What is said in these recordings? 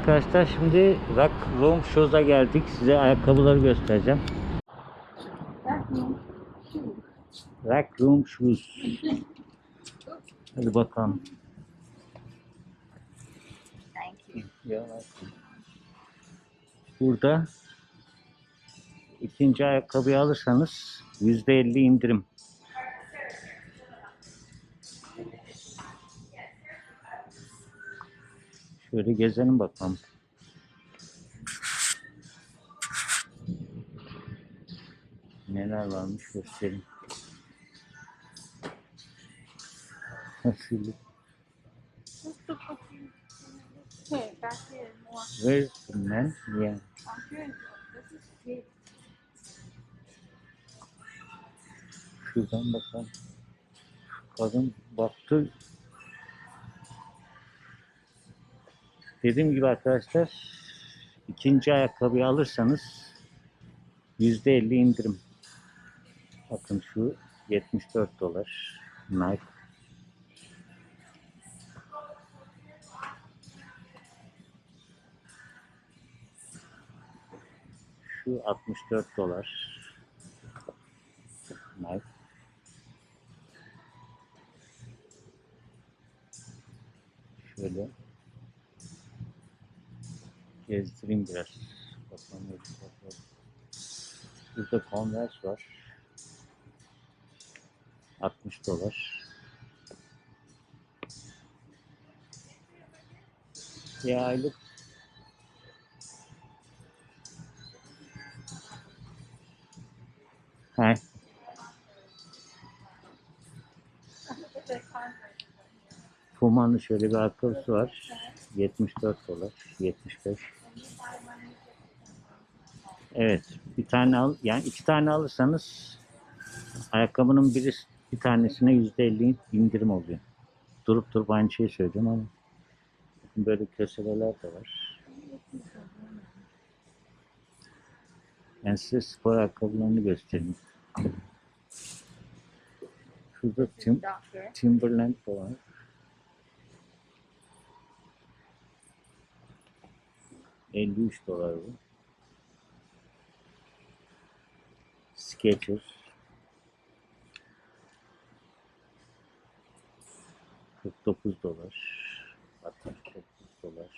Arkadaşlar şimdi Rock Room Shows'a geldik. Size ayakkabıları göstereceğim. Rock Room Shoes. Hadi bakalım. Burada ikinci ayakkabıyı alırsanız %50 indirim. Şöyle gezelim bakalım. Neler varmış göstereyim. More. Where's the man? Yeah. Şuradan bakalım. Kadın baktı. Dediğim gibi arkadaşlar ikinci ayakkabıyı alırsanız yüzde elli indirim. Bakın şu 74 dolar. Nike. Şu 64 dolar. Nike. Şöyle gezdireyim biraz. Bakalım. Burada Converse var. 60 dolar. Ya aylık He, Puma'nın şöyle bir ayakkabısı var. 74 dolar. 75. Evet. Bir tane al. Yani iki tane alırsanız ayakkabının biri bir tanesine %50 indirim oluyor. Durup durup aynı şeyi söyleyeceğim ama böyle köseler de var. Ben size spor ayakkabılarını göstereyim. Şurada Tim. Timberland de var. Elli üç dolar bu. Skechers. 49 dolar. 69 dolar.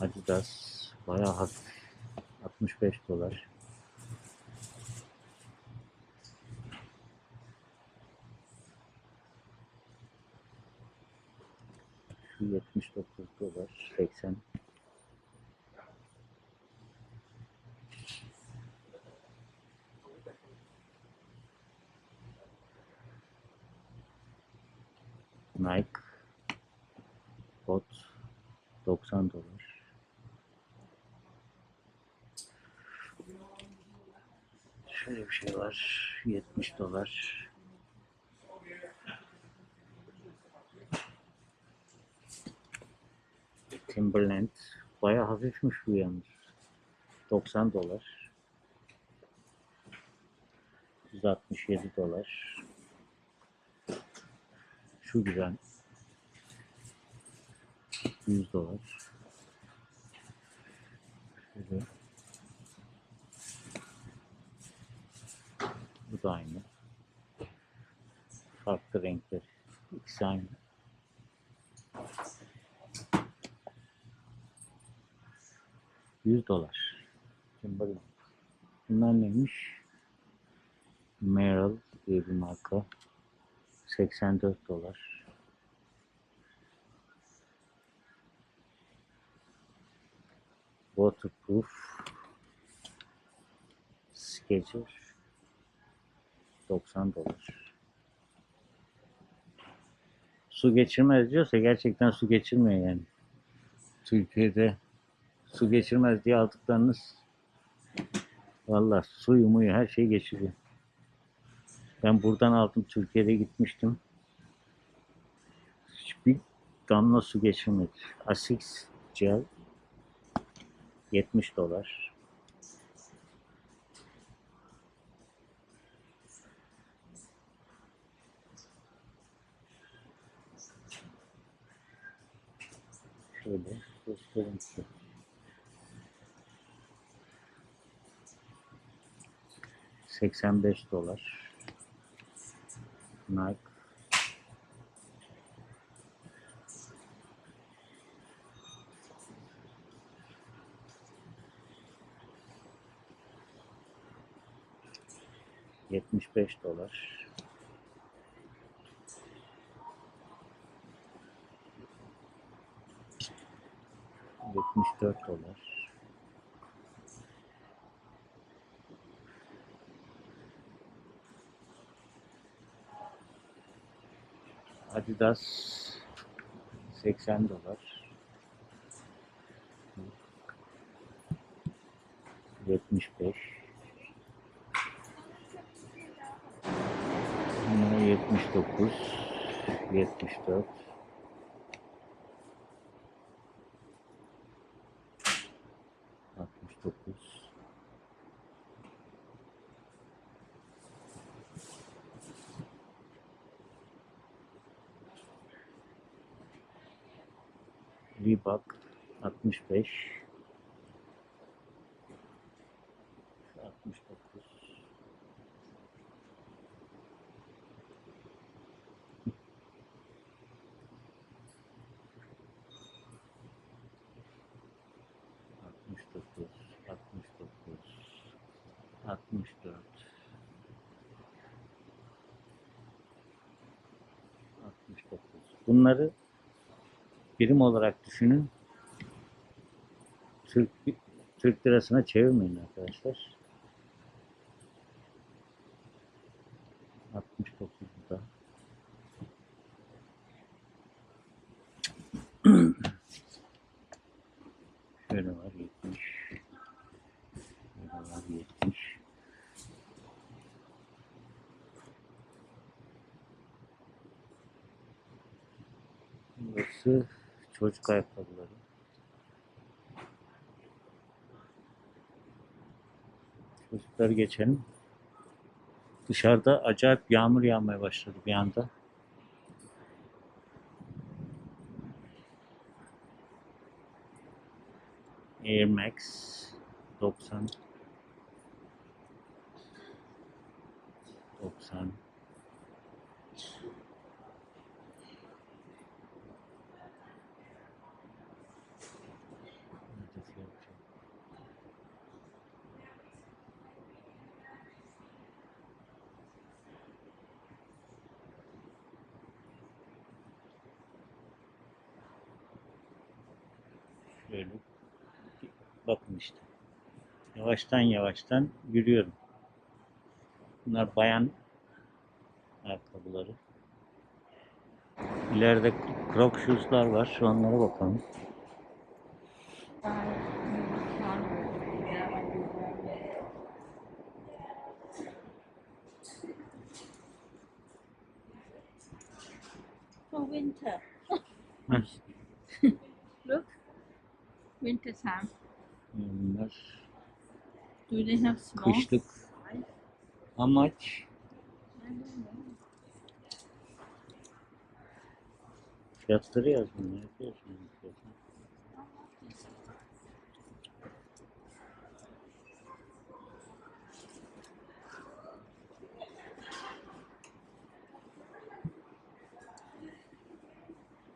Adidas bayağı hafif. 65 dolar. Şu 79 dolar. 80. Nike bot 90 dolar. Şöyle bir şey var. 70 dolar. Timberland. Bayağı hafifmiş bu yalnız. 90 dolar. 167 dolar. Şu güzel. 100 dolar. Şöyle. Bu da aynı. Farklı renkler. İkisi aynı. Yüz dolar. Şimdi bakın. Bunlar neymiş? Merrill diye bir marka. 84 dolar. Waterproof. Skechers. 90 dolar. Su geçirmez diyorsa gerçekten su geçirmiyor yani. Türkiye'de su geçirmez diye aldıklarınız valla suyu muyu her şeyi geçiriyor. Ben buradan aldım. Türkiye'de gitmiştim. Hiçbir damla su geçirmedi. Asics gel 70 dolar. Şöyle göstereyim size. Seksen beş dolar. Nike. Yetmiş beş dolar. Yetmiş dört dolar. Adidas 80 dolar. 75 79 74 69 Reebok 65 69 69 69 64 69 Bunları birim olarak düşünün. Türk Türk lirasına çevirmeyin arkadaşlar. 69 da. Şöyle var 70. Şöyle var 70. Burası çocuk ayakkabıları. Çocukları geçelim. Dışarıda acayip yağmur yağmaya başladı bir anda. Air Max 90 90 Şöyle bakın işte. Yavaştan yavaştan yürüyorum. Bunlar bayan ayakkabıları. İleride Croc shoes'lar var. Şu onlara bakalım. For winter. Look. Winter time. Bunlar Do they have small? kışlık amaç fiyatları yazmıyor. Ne yapıyorsun? fiyatını?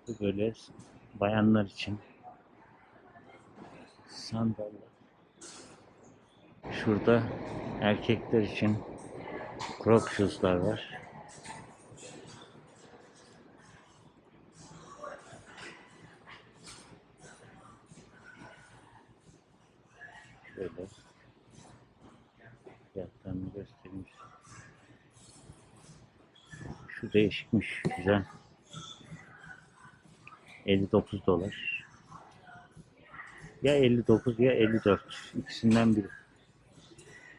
Bu böyle bayanlar için sandallar. Şurada erkekler için Croc shoes'lar var. Şöyle fiyatlarını göstereyim. Şu değişikmiş, güzel. 59 dolar. Ya 59 ya 54. İkisinden biri.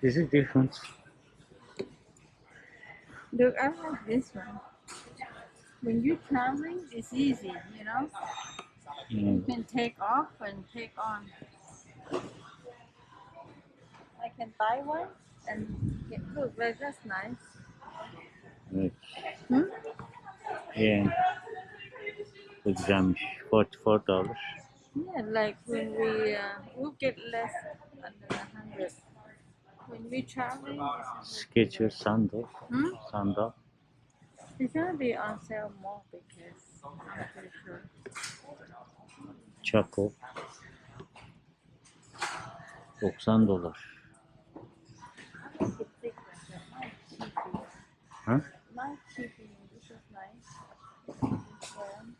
This is different. Look, I like this one. When you're traveling, it's easy, you know? Hmm. You can take off and take on. I can buy one and get, look, like that's nice. Evet. Hmm? Bu güzelmiş. 44 dolar. Yeah, like when we uh, we'll get less under a hundred. When we traveling, it's Skechers, sandal, Hmm? sandal. It's gonna be on sale more because I'm pretty sure. Çako. 90 dolar. I think it's Mine's? Mine's cheapy. This is nice. This one.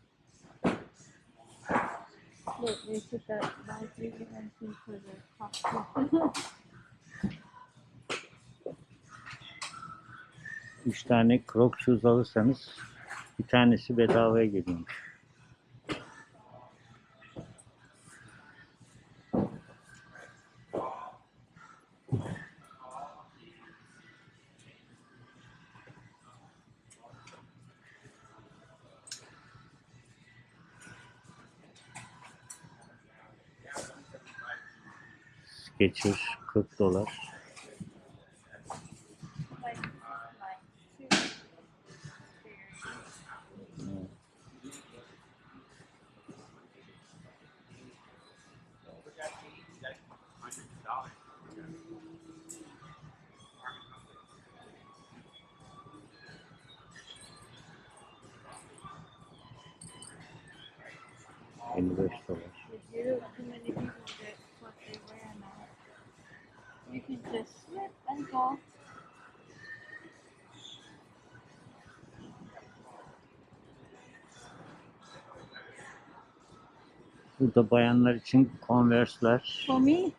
Look. 3 tane Crocs shoes alırsanız bir tanesi bedavaya geliyormuş. Skechers 40 dolar. two. $55 dolar. Can just slip and go. Burada bayanlar için Converse'ler For me, you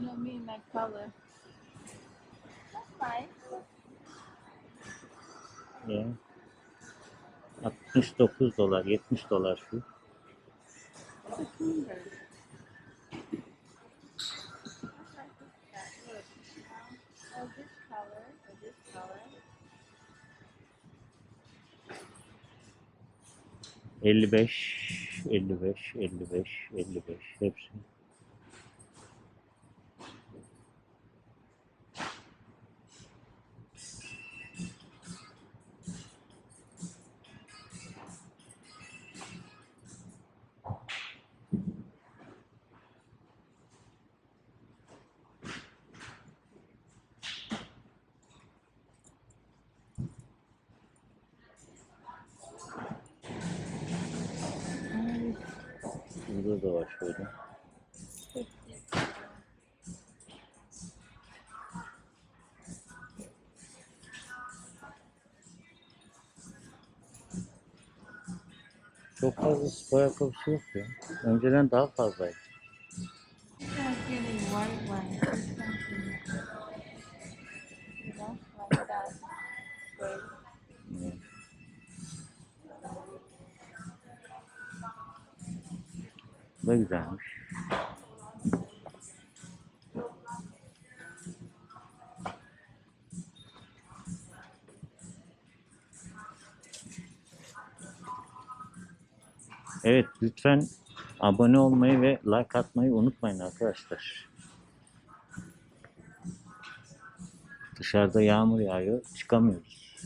know me my color. That's nice. ya, 69 dolar, 70 dolar şu. It's a 55, 55, 55, 55 hepsi. Burada da var şöyle. Çok fazla spor ayakkabısı yok ya. Önceden daha fazlaydı. I'm güzelmiş. Evet lütfen abone olmayı ve like atmayı unutmayın arkadaşlar. Dışarıda yağmur yağıyor. Çıkamıyoruz.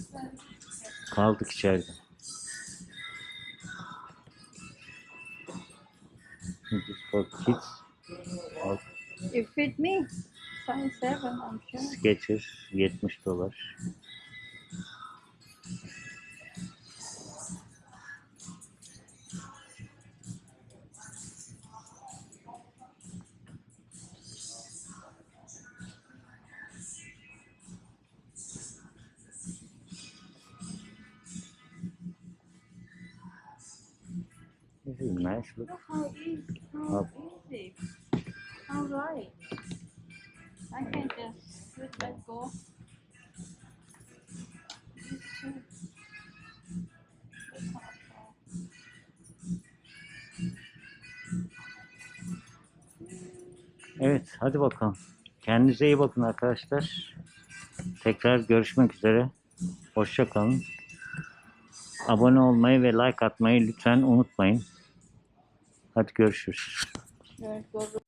Kaldık içeride. For kids. It fit me. Size seven, I'm sure. Skechers 70 dolar. This is nice. Look. Up. How right. I can just slip and go. Evet, hadi bakalım. Kendinize iyi bakın arkadaşlar. Tekrar görüşmek üzere. Hoşça kalın. Abone olmayı ve like atmayı lütfen unutmayın. Hadi görüşürüz. There, go